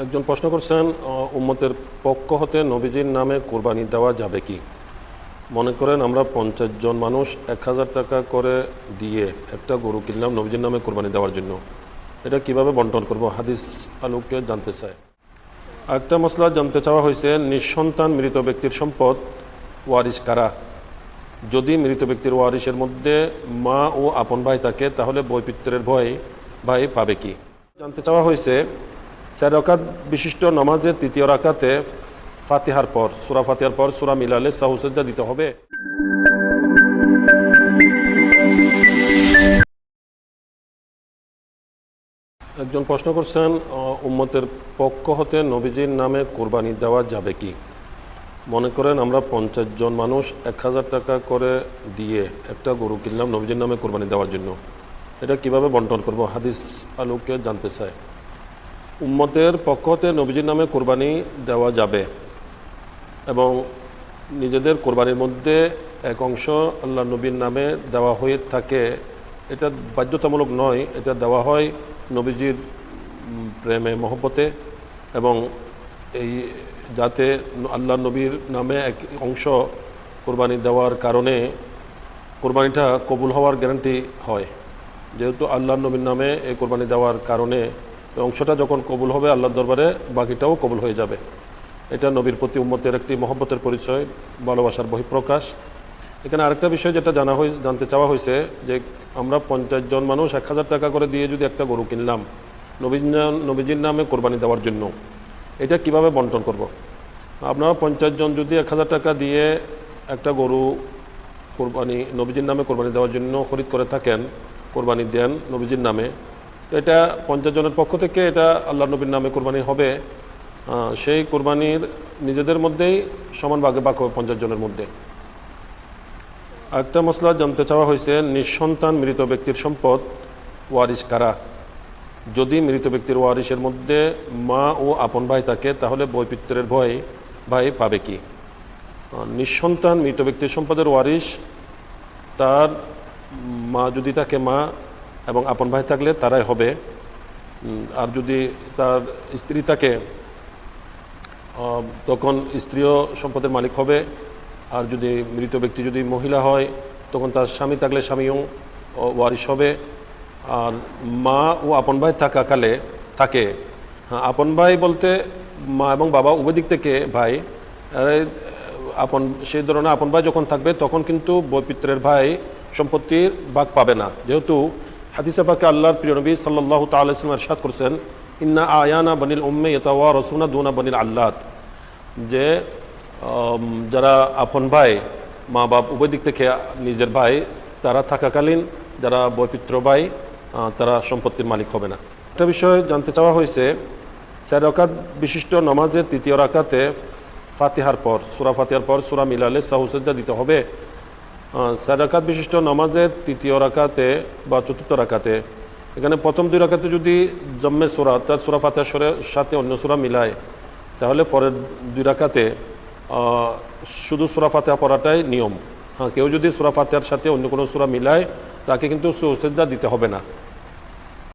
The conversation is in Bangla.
একজন প্রশ্ন করছেন উম্মতের পক্ষ হতে নবীজির নামে কোরবানি দেওয়া যাবে কি? মনে করেন আমরা পঞ্চাশ জন মানুষ এক হাজার টাকা করে দিয়ে একটা গরু কিনলাম নবীজির নামে কোরবানি দেওয়ার জন্য। এটা কীভাবে বন্টন করব? হাদিস আলোকে জানতে চাই। একটা মশলা জানতে চাওয়া হয়েছে, নিঃসন্তান মৃত ব্যক্তির সম্পদ ওয়ারিশ কারা? যদি মৃত ব্যক্তির ওয়ারিশের মধ্যে মা ও আপন ভাই থাকে, তাহলে বৈপিত্রের ভয় ভাই পাবে কি? জানতে চাওয়া হয়েছে চার রাকাত বিশিষ্ট নমাজের তৃতীয় রাকাতে ফাতিহার পর, সুরা ফাতিহার পর সুরা মিলালে সাহুসজ্জা দিতে হবে। একজন প্রশ্ন করছেন উম্মতের পক্ষ হতে নবীজির নামে কোরবানি দেওয়া যাবে কি? মনে করেন আমরা পঞ্চাশ জন মানুষ এক হাজার টাকা করে দিয়ে একটা গরু কিনলাম নবীজির নামে কোরবানি দেওয়ার জন্য। এটা কীভাবে বন্টন করব? হাদিস আলোকে জানতে চাই। উম্মতের পক্ষ হতে নবীজির নামে কোরবানি দেওয়া যাবে এবং নিজেদের কোরবানির মধ্যে এক অংশ আল্লাহ নবীর নামে দেওয়া হয়ে থাকে। এটা বাধ্যতামূলক নয়, এটা দেওয়া হয় নবীজির প্রেমে, মহব্বতে এবং এই যাতে আল্লাহ নবীর নামে এক অংশ কোরবানি দেওয়ার কারণে কোরবানিটা কবুল হওয়ার গ্যারান্টি হয়। যেহেতু আল্লাহ নবীর নামে এই কোরবানি দেওয়ার কারণে অংশটা যখন কবুল হবে আল্লাহর দরবারে, বাকিটাও কবুল হয়ে যাবে এটা নবীর প্রতি উম্মতের একটি মহব্বতের পরিচয়, ভালোবাসার বহিঃপ্রকাশ এখানে আরেকটা বিষয় যেটা জানা হয়ে জানতে চাওয়া হয়েছে যে আমরা পঞ্চাশ জন মানুষ এক হাজার টাকা করে দিয়ে যদি একটা গরু কিনলাম নবীর নাম- নবীজির নামে কোরবানি দেওয়ার জন্য, এটা কীভাবে বন্টন করব। আপনারা পঞ্চাশ জন যদি এক হাজার টাকা দিয়ে একটা গরু কোরবানি, নবীজির নামে কোরবানি দেওয়ার জন্য খরিদ করে থাকেন, কোরবানি দেন নবীজির নামে এটা পঞ্চাশ জনের পক্ষ থেকে এটা আল্লাহ নবীর নামে কোরবানি হবে। সেই কোরবানির নিজেদের মধ্যেই সমান ভাগে বাক হবে পঞ্চাশ জনের মধ্যে। একটা মশলা জানতে চাওয়া হয়েছে, নিঃসন্তান মৃত ব্যক্তির সম্পদ ওয়ারিশ কারা? যদি মৃত ব্যক্তির ওয়ারিশের মধ্যে মা ও আপন ভাই থাকে, তাহলে বৈপিত্রের ভয়, ভাই পাবে কি? নিঃসন্তান মৃত ব্যক্তির সম্পদের ওয়ারিশ, তার মা যদি থাকে, মা এবং আপন ভাই থাকলে তারাই হবে। আর যদি তার স্ত্রী থাকে তখন স্ত্রীও সম্পদের মালিক হবে। আর যদি মৃত ব্যক্তি যদি মহিলা হয়, তখন তার স্বামী থাকলে স্বামীও ওয়ারিশ হবে। আর মা ও আপন ভাই থাকাকালে থাকে। হ্যাঁ আপন ভাই বলতে মা এবং বাবা উভয় দিক থেকে ভাই। আপন, সেই ধরনের আপন ভাই যখন থাকবে, তখন কিন্তু বৈপিত্রের ভাই সম্পত্তির ভাগ পাবে না। যেহেতু হাদিসে পাকে আল্লাহর প্রিয় নবী সাল্লাহ তাল্লাম এরশাদ করছেন, ইন্না আয়ানা বনিল উম্মে ইতাওয়া রসুনা দুনা বনিল আল্লাহ যে যারা আপন ভাই মা বাপ উভয় দিক থেকে নিজের ভাই, তারা থাকাকালীন যারা বৈপিত্র ভাই তারা সম্পত্তির মালিক হবে না। একটা বিষয় জানতে চাওয়া হয়েছে, চার রাকাত বিশিষ্ট নমাজের তৃতীয় রাকাতে ফাতিহার পর, সুরা ফাতিহার পর সুরা মিলালে সাহুসজ্জা দিতে হবে। চার রাকাত বিশিষ্ট নামাজের তৃতীয় রাকাতে বা চতুর্থ রাকাতে। এখানে প্রথম দুই রাকাতে যদি জম্মে সুরা, অর্থাৎ সুরা ফাতেশ্বরের সাথে অন্য সুরা মিলায়, তাহলে পরের দুই রাকাতে শুধু সুরা ফাতেহা পড়াটাই নিয়ম। হ্যাঁ কেউ যদি সুরা ফাতেহার সাথে অন্য কোনো সুরা মিলায়, তাকে কিন্তু সুসেজদা দিতে হবে না।